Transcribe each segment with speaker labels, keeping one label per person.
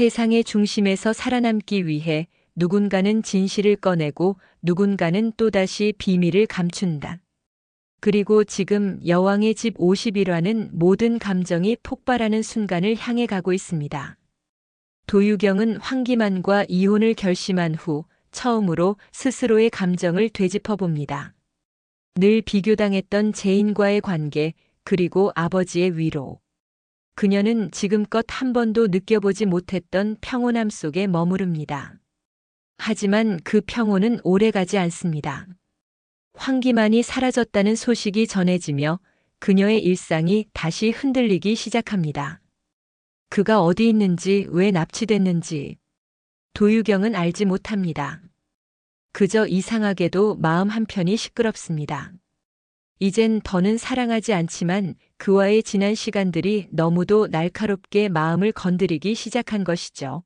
Speaker 1: 세상의 중심에서 살아남기 위해 누군가는 진실을 꺼내고 누군가는 또다시 비밀을 감춘다. 그리고 지금 여왕의 집 51화는 모든 감정이 폭발하는 순간을 향해 가고 있습니다. 도유경은 황기만과 이혼을 결심한 후 처음으로 스스로의 감정을 되짚어 봅니다. 늘 비교당했던 제인과의 관계, 그리고 아버지의 위로. 그녀는 지금껏 한 번도 느껴보지 못했던 평온함 속에 머무릅니다. 하지만 그 평온은 오래가지 않습니다. 황기만이 사라졌다는 소식이 전해지며 그녀의 일상이 다시 흔들리기 시작합니다. 그가 어디 있는지 왜 납치됐는지 도유경은 알지 못합니다. 그저 이상하게도 마음 한편이 시끄럽습니다. 이젠 더는 사랑하지 않지만 그와의 지난 시간들이 너무도 날카롭게 마음을 건드리기 시작한 것이죠.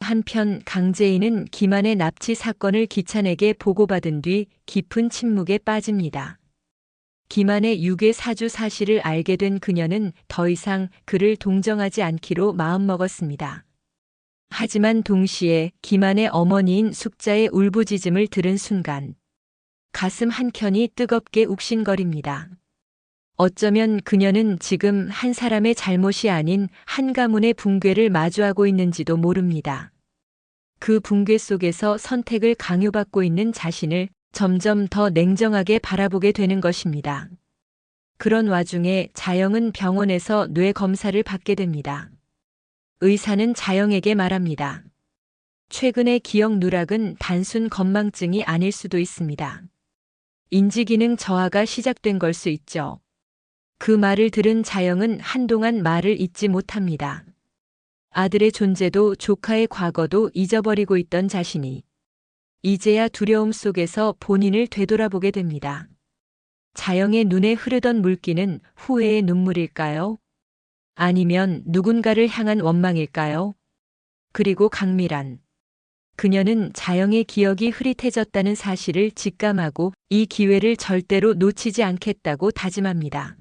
Speaker 1: 한편 강재인은 기만의 납치 사건을 기찬에게 보고받은 뒤 깊은 침묵에 빠집니다. 기만의 유괴 사주 사실을 알게 된 그녀는 더 이상 그를 동정하지 않기로 마음먹었습니다. 하지만 동시에 기만의 어머니인 숙자의 울부짖음을 들은 순간 가슴 한켠이 뜨겁게 욱신거립니다. 어쩌면 그녀는 지금 한 사람의 잘못이 아닌 한 가문의 붕괴를 마주하고 있는지도 모릅니다. 그 붕괴 속에서 선택을 강요받고 있는 자신을 점점 더 냉정하게 바라보게 되는 것입니다. 그런 와중에 자영은 병원에서 뇌 검사를 받게 됩니다. 의사는 자영에게 말합니다. 최근의 기억 누락은 단순 건망증이 아닐 수도 있습니다. 인지기능 저하가 시작된 걸 수 있죠. 그 말을 들은 자영은 한동안 말을 잇지 못합니다. 아들의 존재도 조카의 과거도 잊어버리고 있던 자신이 이제야 두려움 속에서 본인을 되돌아보게 됩니다. 자영의 눈에 흐르던 물기는 후회의 눈물일까요? 아니면 누군가를 향한 원망일까요? 그리고 강미란. 그녀는 자영의 기억이 흐릿해졌다는 사실을 직감하고 이 기회를 절대로 놓치지 않겠다고 다짐합니다.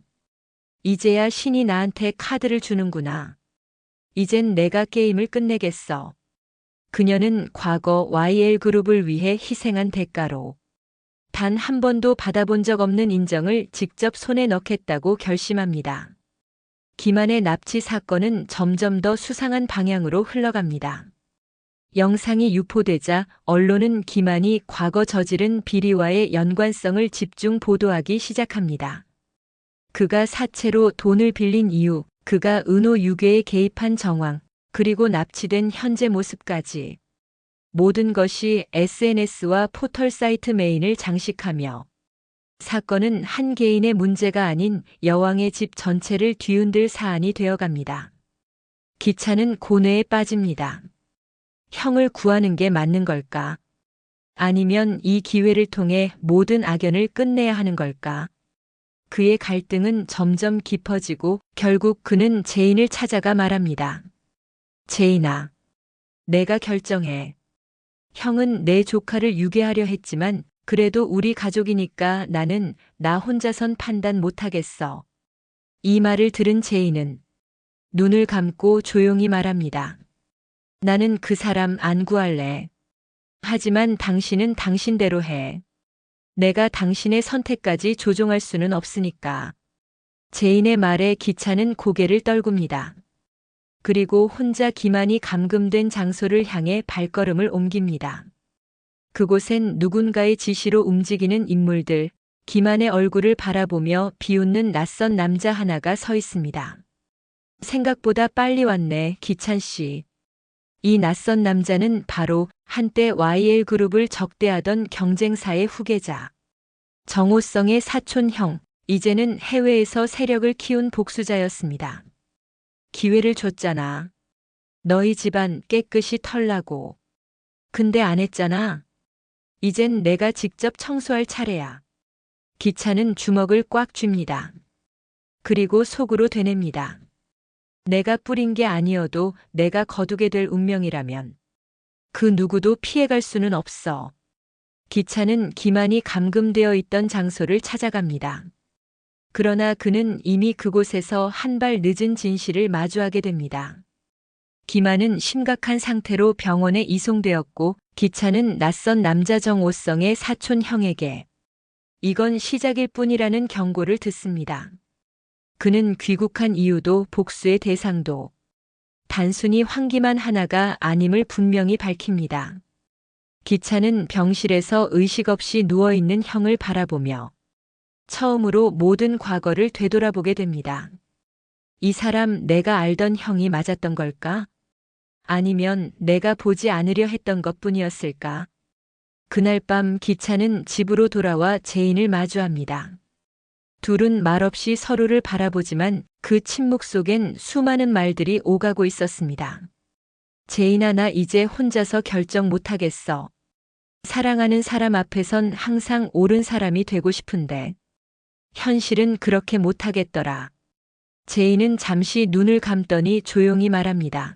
Speaker 1: 이제야 신이 나한테 카드를 주는구나. 이젠 내가 게임을 끝내겠어. 그녀는 과거 YL그룹을 위해 희생한 대가로 단 한 번도 받아본 적 없는 인정을 직접 손에 넣겠다고 결심합니다. 기만의 납치 사건은 점점 더 수상한 방향으로 흘러갑니다. 영상이 유포되자 언론은 기만이 과거 저지른 비리와의 연관성을 집중 보도하기 시작합니다. 그가 사채로 돈을 빌린 이유, 그가 은호 유괴에 개입한 정황, 그리고 납치된 현재 모습까지. 모든 것이 SNS와 포털 사이트 메인을 장식하며 사건은 한 개인의 문제가 아닌 여왕의 집 전체를 뒤흔들 사안이 되어갑니다. 기차는 고뇌에 빠집니다. 형을 구하는 게 맞는 걸까? 아니면 이 기회를 통해 모든 악연을 끝내야 하는 걸까? 그의 갈등은 점점 깊어지고 결국 그는 제인을 찾아가 말합니다. 제인아, 내가 결정해. 형은 내 조카를 유괴하려 했지만 그래도 우리 가족이니까 나는 나 혼자선 판단 못하겠어. 이 말을 들은 제인은 눈을 감고 조용히 말합니다. 나는 그 사람 안 구할래. 하지만 당신은 당신대로 해. 내가 당신의 선택까지 조종할 수는 없으니까. 제인의 말에 기차는 고개를 떨굽니다. 그리고 혼자 기만이 감금된 장소를 향해 발걸음을 옮깁니다. 그곳엔 누군가의 지시로 움직이는 인물들, 기만의 얼굴을 바라보며 비웃는 낯선 남자 하나가 서 있습니다. 생각보다 빨리 왔네, 기찬 씨. 이 낯선 남자는 바로 한때 YL그룹을 적대하던 경쟁사의 후계자. 정호성의 사촌형, 이제는 해외에서 세력을 키운 복수자였습니다. 기회를 줬잖아. 너희 집안 깨끗이 털라고. 근데 안 했잖아. 이젠 내가 직접 청소할 차례야. 기차는 주먹을 꽉 쥡니다. 그리고 속으로 되냅니다. 내가 뿌린 게 아니어도 내가 거두게 될 운명이라면 그 누구도 피해갈 수는 없어. 기차는 기만이 감금되어 있던 장소를 찾아갑니다. 그러나 그는 이미 그곳에서 한 발 늦은 진실을 마주하게 됩니다. 기만은 심각한 상태로 병원에 이송되었고 기차는 낯선 남자 정오성의 사촌 형에게 이건 시작일 뿐이라는 경고를 듣습니다. 그는 귀국한 이유도 복수의 대상도 단순히 환기만 하나가 아님을 분명히 밝힙니다. 기차는 병실에서 의식 없이 누워있는 형을 바라보며 처음으로 모든 과거를 되돌아보게 됩니다. 이 사람 내가 알던 형이 맞았던 걸까? 아니면 내가 보지 않으려 했던 것 뿐이었을까? 그날 밤 기차는 집으로 돌아와 제인을 마주합니다. 둘은 말없이 서로를 바라보지만 그 침묵 속엔 수많은 말들이 오가고 있었습니다. 제인아 나 이제 혼자서 결정 못하겠어. 사랑하는 사람 앞에선 항상 옳은 사람이 되고 싶은데 현실은 그렇게 못하겠더라. 제인은 잠시 눈을 감더니 조용히 말합니다.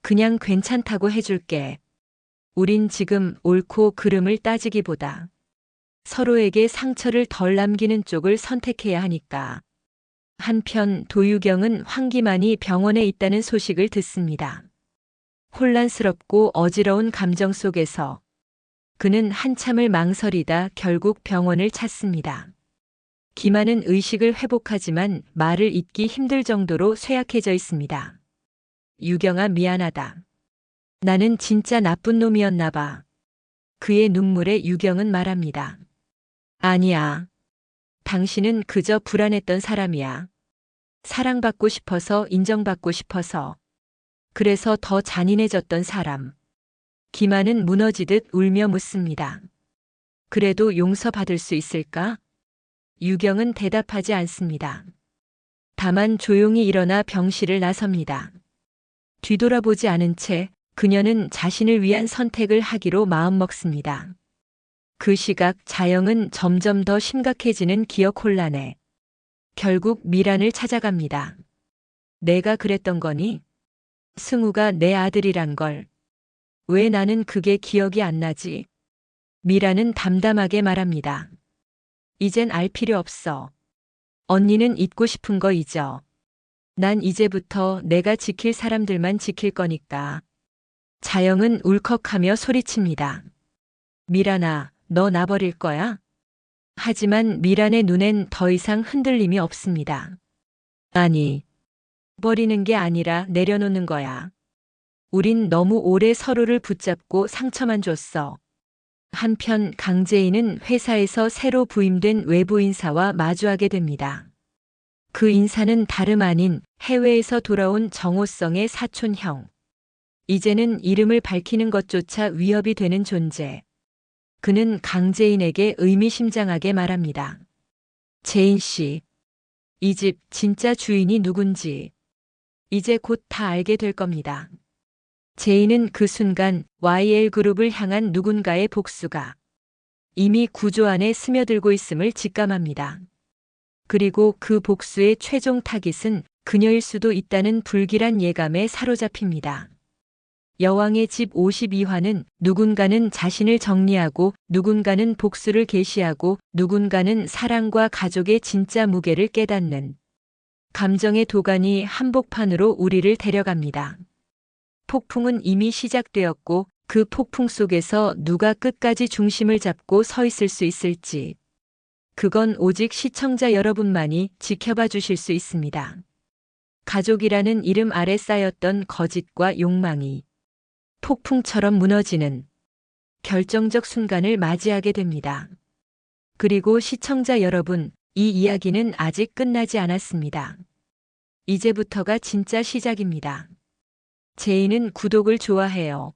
Speaker 1: 그냥 괜찮다고 해줄게. 우린 지금 옳고 그름을 따지기보다 서로에게 상처를 덜 남기는 쪽을 선택해야 하니까. 한편 도유경은 황기만이 병원에 있다는 소식을 듣습니다. 혼란스럽고 어지러운 감정 속에서 그는 한참을 망설이다 결국 병원을 찾습니다. 기만은 의식을 회복하지만 말을 잇기 힘들 정도로 쇠약해져 있습니다. 유경아 미안하다. 나는 진짜 나쁜 놈이었나 봐. 그의 눈물에 유경은 말합니다. 아니야. 당신은 그저 불안했던 사람이야. 사랑받고 싶어서 인정받고 싶어서. 그래서 더 잔인해졌던 사람. 기만은 무너지듯 울며 묻습니다. 그래도 용서받을 수 있을까? 유경은 대답하지 않습니다. 다만 조용히 일어나 병실을 나섭니다. 뒤돌아보지 않은 채 그녀는 자신을 위한 선택을 하기로 마음먹습니다. 그 시각 자영은 점점 더 심각해지는 기억 혼란에 결국 미란을 찾아갑니다. 내가 그랬던 거니? 승우가 내 아들이란 걸. 왜 나는 그게 기억이 안 나지? 미란은 담담하게 말합니다. 이젠 알 필요 없어. 언니는 잊고 싶은 거 잊어. 난 이제부터 내가 지킬 사람들만 지킬 거니까. 자영은 울컥하며 소리칩니다. 미란아, 너 나버릴 거야? 하지만 미란의 눈엔 더 이상 흔들림이 없습니다. 아니, 버리는 게 아니라 내려놓는 거야. 우린 너무 오래 서로를 붙잡고 상처만 줬어. 한편 강재인은 회사에서 새로 부임된 외부 인사와 마주하게 됩니다. 그 인사는 다름 아닌 해외에서 돌아온 정호성의 사촌형. 이제는 이름을 밝히는 것조차 위협이 되는 존재. 그는 강재인에게 의미심장하게 말합니다. 재인 씨, 이 집 진짜 주인이 누군지 이제 곧 다 알게 될 겁니다. 제인은 그 순간 YL그룹을 향한 누군가의 복수가 이미 구조 안에 스며들고 있음을 직감합니다. 그리고 그 복수의 최종 타깃은 그녀일 수도 있다는 불길한 예감에 사로잡힙니다. 여왕의 집 52화는 누군가는 자신을 정리하고 누군가는 복수를 계시하고 누군가는 사랑과 가족의 진짜 무게를 깨닫는 감정의 도가니 한복판으로 우리를 데려갑니다. 폭풍은 이미 시작되었고 그 폭풍 속에서 누가 끝까지 중심을 잡고 서 있을 수 있을지. 그건 오직 시청자 여러분만이 지켜봐 주실 수 있습니다. 가족이라는 이름 아래 쌓였던 거짓과 욕망이 폭풍처럼 무너지는 결정적 순간을 맞이하게 됩니다. 그리고 시청자 여러분, 이 이야기는 아직 끝나지 않았습니다. 이제부터가 진짜 시작입니다. 제이는 구독을 좋아해요.